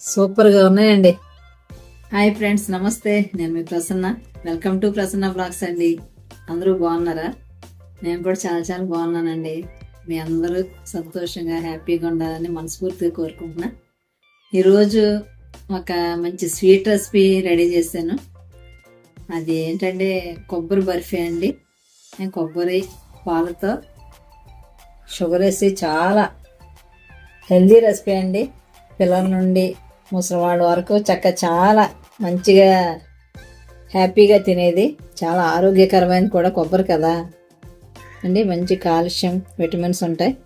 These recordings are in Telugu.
సూపర్గా ఉన్నాయండి. హాయ్ ఫ్రెండ్స్ నమస్తే. నేను మీ Prasanna. Welcome to Prasanna blogs అండి. అందరూ బాగున్నారా? నేను కూడా చాలా చాలా బాగున్నానండి. మీ అందరూ సంతోషంగా హ్యాపీగా ఉండాలని మనస్ఫూర్తిగా కోరుకుంటున్నా. ఈరోజు ఒక మంచి స్వీట్ రెసిపీ రెడీ చేశాను. అది ఏంటంటే కొబ్బరి బర్ఫీ అండి. నేను కొబ్బరి పాలతో షుగర్ వేసి చాలా హెల్దీ రెసిపీ అండి. పిల్లల నుండి ముసలివాళ్ళ వరకు చక్క చాలా మంచిగా హ్యాపీగా తినేది. చాలా ఆరోగ్యకరమైన కూడా కొబ్బరి కదా. అండి మంచి కాల్షియం విటమిన్స్ ఉంటాయి.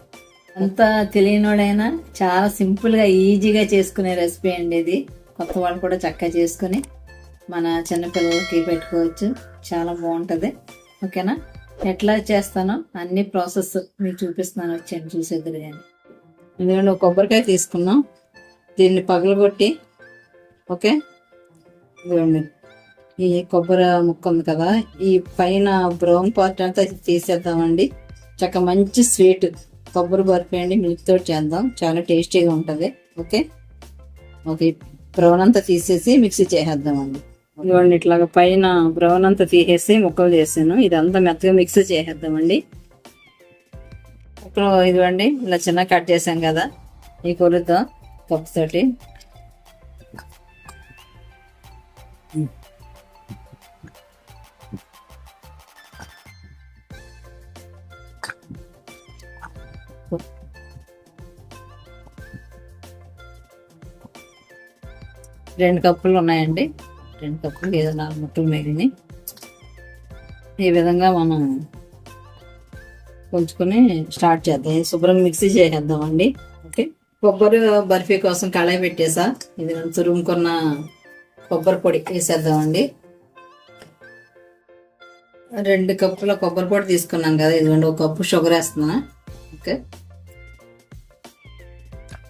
అంత తెలియనోడైనా చాలా సింపుల్గా ఈజీగా చేసుకునే రెసిపీ అండి ఇది. కొత్త వాళ్ళు కూడా చక్కగా చేసుకుని మన చిన్నపిల్లలకి పెట్టుకోవచ్చు. చాలా బాగుంటుంది. ఓకేనా? ఎట్లా చేస్తానో అన్ని ప్రాసెస్ మీకు చూపిస్తున్నాను. వచ్చాను చూసేద్దరు కానీ. ఎందుకంటే ఒక కొబ్బరికాయ తీసుకున్నాం. దీన్ని పగలగొట్టి ఓకే? ఇదిగోండి. ఈ కొబ్బరి ముక్క ఉంది కదా ఈ పైన బ్రౌన్ పార్ట్ అంతా తీసేద్దామండి. చక్క మంచి స్వీట్. కొబ్బరి బర్ఫీ అండి మిల్క్తో తోటి చేద్దాం. చాలా టేస్టీగా ఉంటుంది ఓకే? ఓకే బ్రౌన్ అంతా తీసేసి మిక్సీ చేసేద్దామండి. ఇదిగోండి ఇట్లాగ పైన బ్రౌన్ అంతా తీసేసి ముక్కలు చేసాను ఇదంతా మెత్తగా మిక్స్ చేసేద్దామండి. ముక్కలు ఇదిగోండి ఇలా చిన్న కట్ చేసాం కదా ఈ కొలుతో కప్పు తోటి రెండు కప్పులు ఉన్నాయండి. రెండు కప్పులు ఏదో నాలుగు ముక్కలు మిగిలినాయి ఈ విధంగా మనం కొంచుకొని స్టార్ట్ చేద్దాం. శుభ్రం శుభ్రంగా మిక్సీ చేసేద్దామండి. ఓకే. కొబ్బరి బర్ఫీ కోసం కళాయి పెట్టేసా. ఇది నేను తురుముకున్న కొబ్బరి పొడి వేసేద్దామండి. రెండు కప్పుల కొబ్బరి పొడి తీసుకున్నాం కదా. ఇదిగోండి ఒక కప్పు షుగర్ వేస్తున్నా. ఓకే.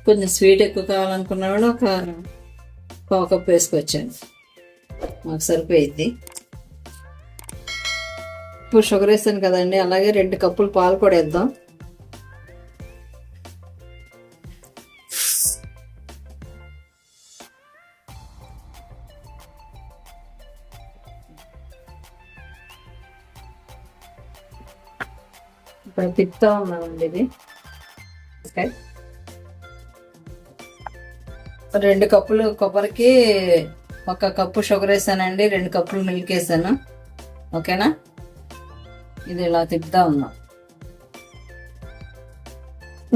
కొంచెం స్వీట్ ఎక్కువ కావాలనుకున్న వాళ్ళు ఒక పావు కప్పు వేసుకొచ్చాను మాకు సరిపోయింది. ఇప్పుడు షుగర్ వేసాను కదండి అలాగే రెండు కప్పులు పాలు కూడా వేద్దాం. ఇప్పుడు తిప్పుతా ఉన్నామండి ఇది. ఓకే. రెండు కప్పులు కొబ్బరికి ఒక కప్పు షుగర్ వేసానండి రెండు కప్పులు మిల్క్ వేసాను. ఓకేనా? ఇది ఇలా తిప్పుతా ఉన్నాం.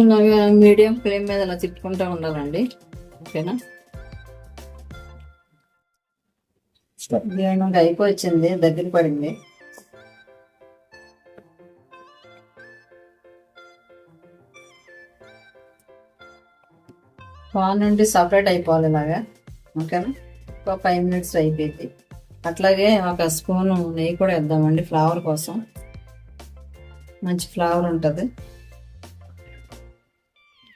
ఇలాగా మీడియం ఫ్లేమ్ మీద ఇలా తిప్పుకుంటూ ఉండాలండి. ఓకేనా? ఇది అయిపోయింది దగ్గర పడింది. పాన్ నుండి సపరేట్ అయిపోవాలి ఇలాగా. ఓకేనా? ఒక ఫైవ్ మినిట్స్ అయిపోయింది. అట్లాగే ఒక స్పూన్ నెయ్యి కూడా వేద్దామండి ఫ్లవర్ కోసం. మంచి ఫ్లవర్ ఉంటుంది.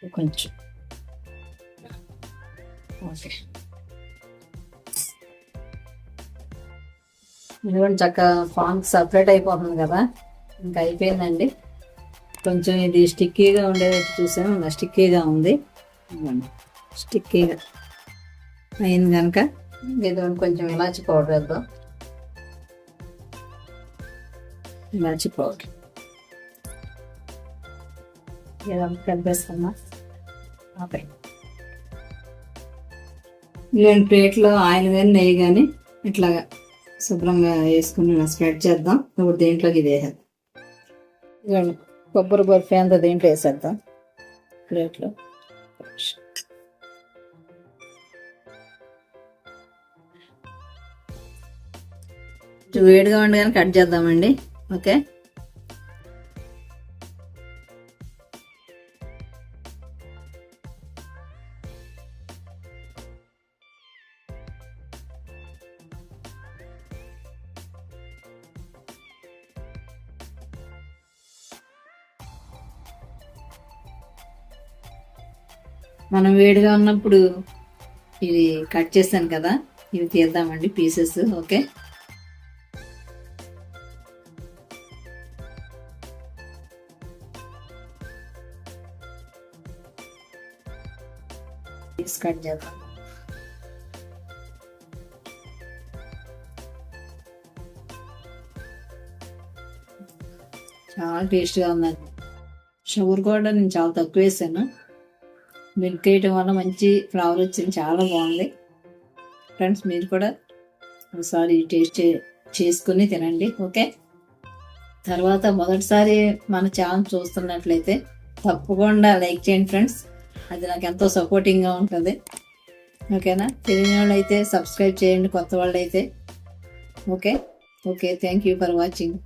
కొంచెం. ఓకే. ఇదిగోండి చక్కగా ఫామ్ సపరేట్ అయిపోతుంది కదా. ఇంకా అయిపోయిందండి. కొంచెం ఇది స్టిక్కీగా ఉండేటట్టు చూసాము. స్టిక్కీగా ఉంది. స్టిక్కీగా అయింది కనుక దీని కొంచెం ఇలాచి పౌడర్ వేద్దాం. ఇలాచి పౌడర్ ఇదంతా కలిపేసుకున్నా ఆపై. ఇలాంటి ప్లేట్లో ఆయిల్ కానీ నెయ్యి కానీ ఇట్లాగా శుభ్రంగా వేసుకుని స్ప్రెడ్ చేద్దాం. ఇప్పుడు దీంట్లోకి ఇది వేసేద్దాం. కొబ్బరి బర్ఫీ అంతా దీంట్లో వేసేద్దాం. ప్లేట్లో. జస్ట్ వేడిగా ఉండగానే కట్ చేద్దామండి. ఓకే? మనం వేడిగా ఉన్నప్పుడు ఇది కట్ చేశాను కదా ఇవి తీద్దామండి పీసెస్ ఓకే? పీస్ కట్ చేద్దాం. చాలా టేస్ట్గా ఉందండి. షుగర్ కూడా నేను చాలా తక్కువ వేసాను. మిల్క్ వేయటం వల్ల మంచి ఫ్లేవర్ వచ్చింది. చాలా బాగుంది. ఫ్రెండ్స్ మీరు కూడా ఒకసారి టేస్ట్ చే- చేసుకుని తినండి. ఓకే? తర్వాత మొదటిసారి మన ఛానల్ చూస్తున్నట్లయితే తప్పకుండా లైక్ చేయండి ఫ్రెండ్స్. అది నాకు ఎంతో సపోర్టింగ్గా ఉంటుంది. ఓకేనా? తెలియని వాళ్ళు అయితే సబ్స్క్రైబ్ చేయండి కొత్త వాళ్ళు అయితే okay? Okay thank you for watching